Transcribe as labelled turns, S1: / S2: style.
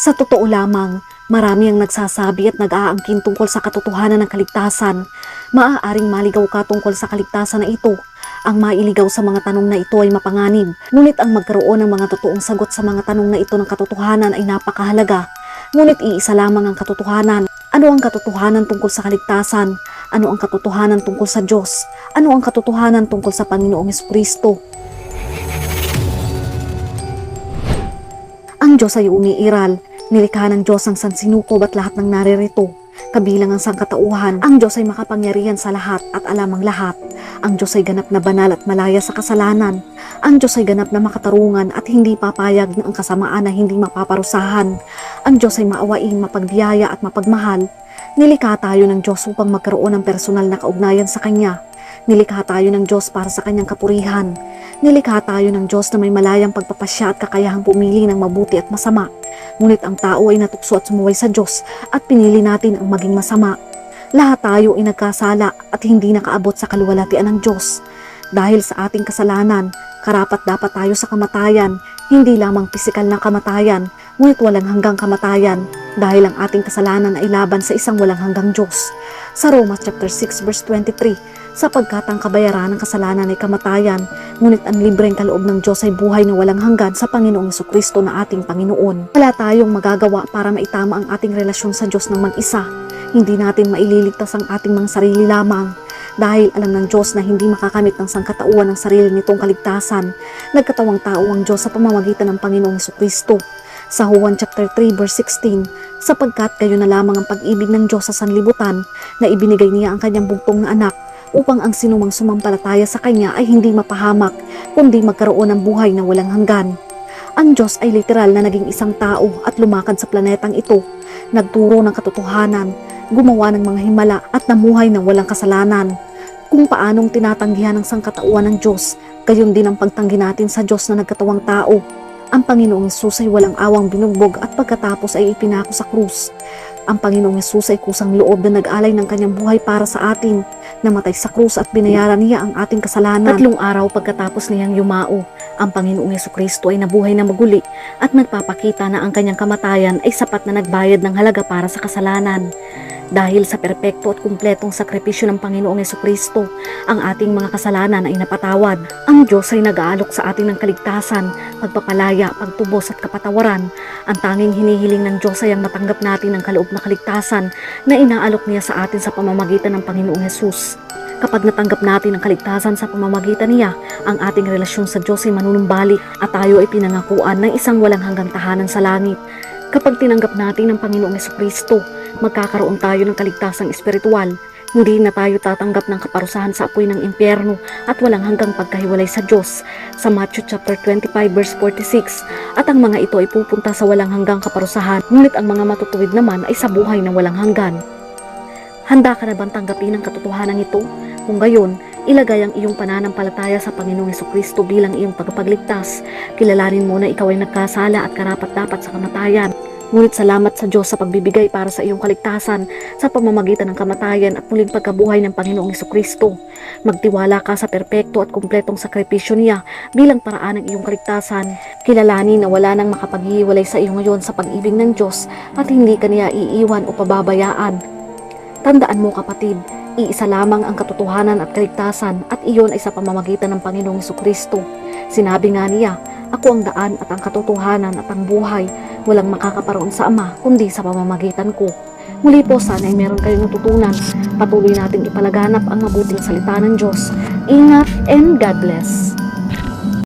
S1: Sa totoo lamang, marami ang nagsasabi at nag-aangkin tungkol sa katotohanan ng kaligtasan. Maaaring maligaw ka tungkol sa kaligtasan na ito. Ang mailigaw sa mga tanong na ito ay mapanganib, ngunit ang magkaroon ng mga totoong sagot sa mga tanong na ito ng katotohanan ay napakahalaga. Ngunit iisa lamang ang katotohanan. Ano ang katotohanan tungkol sa kaligtasan? Ano ang katotohanan tungkol sa Diyos? Ano ang katotohanan tungkol sa Panginoong Kristo? Ang Diyos ay umiiral. Nilikha ng Diyos ang sansinukob at lahat ng naririto. Kabilang ang sangkatauhan, ang Diyos ay makapangyarihan sa lahat at alam ang lahat. Ang Diyos ay ganap na banal at malaya sa kasalanan. Ang Diyos ay ganap na makatarungan at hindi papayag na ang kasamaan na hindi mapaparusahan. Ang Diyos ay maawain, mapagbiyaya at mapagmahal. Nilikha tayo ng Diyos upang magkaroon ng personal na kaugnayan sa Kanya. Nilikha tayo ng Diyos para sa Kanyang kapurihan. Nilikha tayo ng Diyos na may malayang pagpapasya at kakayahang pumili ng mabuti at masama. Ngunit ang tao ay natukso at sumuway sa Diyos at pinili natin ang maging masama. Lahat tayo ay nagkasala at hindi nakaabot sa kaluwalhatian ng Diyos. Dahil sa ating kasalanan, karapat dapat tayo sa kamatayan, hindi lamang pisikal na kamatayan, ngunit walang hanggang kamatayan dahil ang ating kasalanan ay laban sa isang walang hanggang Diyos. Sa Romans chapter 6 verse 23, sapagkat ang kabayaran ng kasalanan ay kamatayan, ngunit ang libreng kaloob ng Diyos ay buhay na walang hanggan sa Panginoong Kristo na ating Panginoon. Wala tayong magagawa para maitama ang ating relasyon sa Diyos ng mag-isa. Hindi natin maililigtas ang ating mga sarili lamang. Dahil alam ng Diyos na hindi makakamit ng sangkatauhan ng sarili nitong kaligtasan, nagkatawang tao ang Diyos sa pamamagitan ng Panginoong Kristo. Sa Juan chapter 3 verse 16, sapagkat kayo na lamang ang pag-ibig ng Diyos sa sanlibutan na ibinigay niya ang kanyang bugtong na anak upang ang sinumang sumampalataya sa kanya ay hindi mapahamak kundi magkaroon ng buhay na walang hanggan. Ang Diyos ay literal na naging isang tao at lumakad sa planetang ito, nagturo ng katotohanan, gumawa ng mga himala at namuhay ng walang kasalanan. Kung paanong tinatanggihan ng sangkatauhan ng Diyos, gayon din ang pagtanggi natin sa Diyos na nagkatawang tao. Ang Panginoong Yesus ay walang awang binugbog at pagkatapos ay ipinako sa krus. Ang Panginoong Yesus ay kusang loob na nag-alay ng kanyang buhay para sa atin, namatay sa krus at binayaran niya ang ating kasalanan. Tatlong araw pagkatapos niyang yumao, ang Panginoong Yesu Kristo ay nabuhay na maguli at nagpapakita na ang kanyang kamatayan ay sapat na nagbayad ng halaga para sa kasalanan. Dahil sa perpekto at kumpletong sakripisyo ng Panginoong Yesu Kristo, ang ating mga kasalanan ay napatawad. Ang Diyos ay nag-aalok sa atin ng kaligtasan, pagpapalaya, pagtubos at kapatawaran. Ang tanging hinihiling ng Diyos ay ang matanggap natin ang kaloob na kaligtasan na inaalok niya sa atin sa pamamagitan ng Panginoong Yesus. Kapag natanggap natin ang kaligtasan sa pamamagitan niya, ang ating relasyon sa Diyos ay manunumbalik at tayo ay pinangakuan ng isang walang hanggang tahanan sa langit. Kapag tinanggap natin ang Panginoong Kristo, magkakaroon tayo ng kaligtasang espiritual. Hindi na tayo tatanggap ng kaparusahan sa apoy ng impyerno at walang hanggang pagkahiwalay sa Diyos sa Matthew chapter 25 verse 46 at ang mga ito ay pupunta sa walang hanggang kaparusahan ngunit ang mga matutuwid naman ay sa buhay na walang hanggan. Handa ka na bang tanggapin ang katotohanan ito? Kung gayon, ilagay ang iyong pananampalataya sa Panginoong Heso Kristo bilang iyong tagapagligtas. Kilalanin mo na ikaw ay nagkasala at karapat dapat sa kamatayan. Ngunit salamat sa Diyos sa pagbibigay para sa iyong kaligtasan sa pamamagitan ng kamatayan at muling pagkabuhay ng Panginoong Heso Kristo. Magtiwala ka sa perpekto at kumpletong sakripisyo niya bilang paraan ng iyong kaligtasan. Kilalanin na wala nang makapaghiwalay sa iyo ngayon sa pag-ibig ng Diyos at hindi ka niya iiwan o pababayaan. Tandaan mo kapatid, iisa lamang ang katotohanan at kaligtasan at iyon ay sa pamamagitan ng Panginoong Kristo. Sinabi nga niya, ako ang daan at ang katotohanan at ang buhay, walang makakaparoon sa Ama kundi sa pamamagitan ko. Muli po sana ay meron kayong natutunan. Patuloy nating ipalaganap ang mabuting salita ng Diyos. Ingat and God bless.